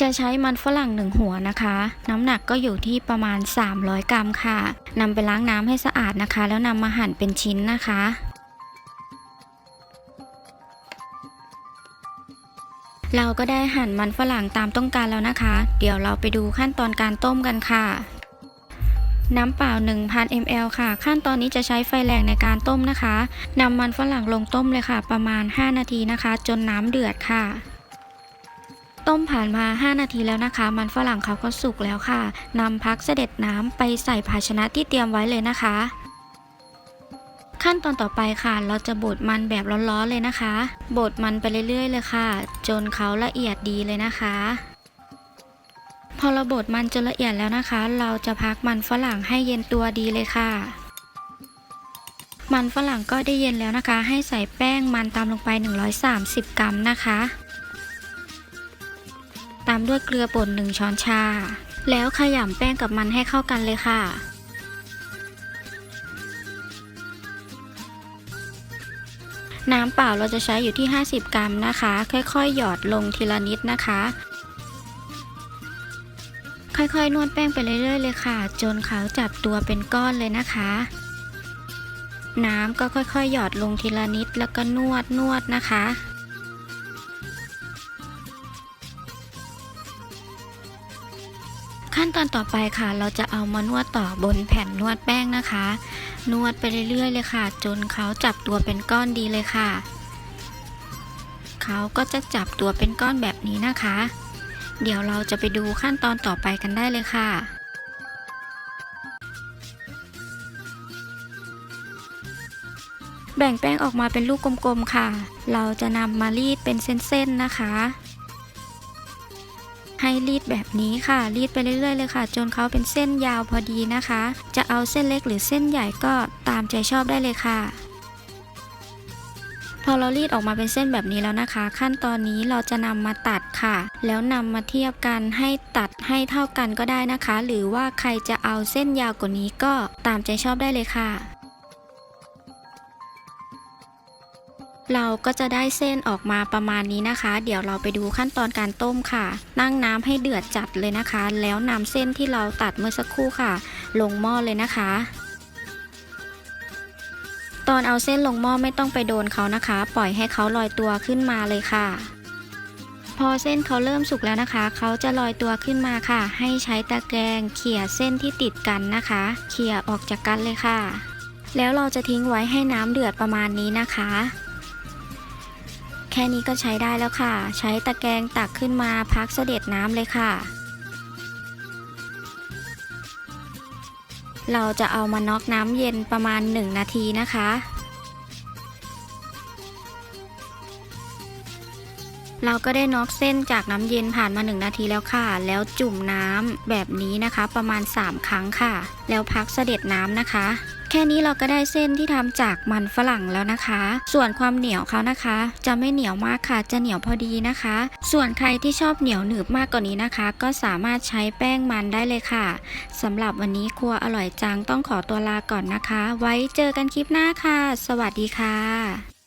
จะใช้มันฝรั่งหนึ่งหัวนะคะ น้ำหนักก็อยู่ที่ประมาณ 300 กรัมค่ะนำไปล้างน้ำให้สะอาดนะคะ แล้วนำมาหั่นเป็นชิ้นนะคะเราก็ได้หั่นมันฝรั่งตามต้องการแล้วนะคะ เดี๋ยวเราไปดูขั้นตอนการต้มกันค่ะ น้ำเปล่า 1,000 ml ค่ะ ขั้นตอนนี้จะใช้ไฟแรงในการต้มนะคะ นำมันฝรั่งลงต้มเลยค่ะ ประมาณ 5 นาทีนะคะ จนน้ำเดือดค่ะ ต้มผ่านมา 5 นาทีแล้วนะคะ มันฝรั่งเขาก็สุกแล้วค่ะนำพักเสด็จน้ำไปใส่ภาชนะที่เตรียมไว้เลยนะคะ ขั้นตอนต่อไปค่ะ เราจะบดมันแบบร้อนๆเลยนะคะ บดมันไปเรื่อยๆเลยค่ะ จนเขาละเอียดดีเลยนะคะ พอเราบดมันจนละเอียดแล้วนะคะ เราจะพักมันฝรั่งให้เย็นตัวดีเลยค่ะมันฝรั่งก็ได้เย็นแล้วนะคะ ให้ใส่แป้งมันตามลงไป 130 กรัมนะคะ ตามด้วยเกลือป่น1ช้อนชา แล้วขยำแป้งกับมันให้เข้ากันเลยค่ะ น้ำเปล่าเราจะใช้อยู่ที่ 50 กรัมนะคะ ค่อยๆ หยอดลงทีละนิดนะคะ ค่อยๆ นวดแป้งไปเรื่อยๆเลยค่ะ จนเขาจับตัวเป็นก้อนเลยนะคะ น้ำก็ค่อยๆ หยอดลงทีละนิดแล้วก็นวดนวดนะคะ ขั้นตอนต่อไปค่ะ เราจะเอามานวดต่อบนแผ่นนวดแป้งนะคะ นวดไปเรื่อยๆเลยค่ะ จนเขาจับตัวเป็นก้อนดีเลยค่ะ เขาก็จะจับตัวเป็นก้อนแบบนี้นะคะ เดี๋ยวเราจะไปดูขั้นตอนต่อไปกันได้เลยค่ะแบ่งแป้งออกมาเป็นลูกกลมๆค่ะ เราจะนำมารีดเป็นเส้นๆนะคะ ให้รีดแบบนี้ค่ะ รีดไปเรื่อยๆเลยค่ะ จนเขาเป็นเส้นยาวพอดีนะคะ จะเอาเส้นเล็กหรือเส้นใหญ่ก็ตามใจชอบได้เลยค่ะพอเรารีดออกมาเป็นเส้นแบบนี้แล้วนะคะ ขั้นตอนนี้เราจะนำมาตัดค่ะ แล้วนำมาเทียบกันให้ตัดให้เท่ากันก็ได้นะคะ หรือว่าใครจะเอาเส้นยาวกว่านี้ก็ตามใจชอบได้เลยค่ะ เราก็จะได้เส้นออกมาประมาณนี้นะคะ เดี๋ยวเราไปดูขั้นตอนการต้มค่ะ นั่งน้ำให้เดือดจัดเลยนะคะ แล้วนำเส้นที่เราตัดเมื่อสักครู่ค่ะ ลงหม้อเลยนะคะ ตอนเอาเส้นลงหม้อไม่ต้องไปโดนเขานะคะ ปล่อยให้เขาลอยตัวขึ้นมาเลยค่ะ พอเส้นเขาเริ่มสุกแล้วนะคะ เขาจะลอยตัวขึ้นมาค่ะ ให้ใช้ตะแกรงเขี่ยเส้นที่ติดกันนะคะ เขี่ยออกจากกันเลยค่ะ แล้วเราจะทิ้งไว้ให้น้ำเดือดประมาณนี้นะคะ แค่นี้ก็ใช้ได้แล้วค่ะ ใช้ตะแกรงตักขึ้นมาพักเสด็จน้ำเลยค่ะ เราจะเอามาน็อกน้ำเย็นประมาณ 1 นาทีนะคะ เราก็ได้น็อกเส้นจากน้ำเย็นผ่านมา 1 นาทีแล้วค่ะ แล้วจุ่มน้ำแบบนี้นะคะ ประมาณ 3 ครั้งค่ะ แล้วพักเสด็จน้ำนะคะ แค่นี้เราก็ได้เส้นที่ทำจากมันฝรั่งแล้วนะคะ ส่วนความเหนียวเขานะคะ จะไม่เหนียวมากค่ะจะเหนียวพอดีนะคะ ส่วนใครที่ชอบเหนียวหนืบมากกว่านี้นะคะ ก็สามารถใช้แป้งมันได้เลยค่ะสำหรับวันนี้ครัวอร่อยจังต้องขอตัวลาก่อนนะคะ ไว้เจอกันคลิปหน้าค่ะ สวัสดีค่ะ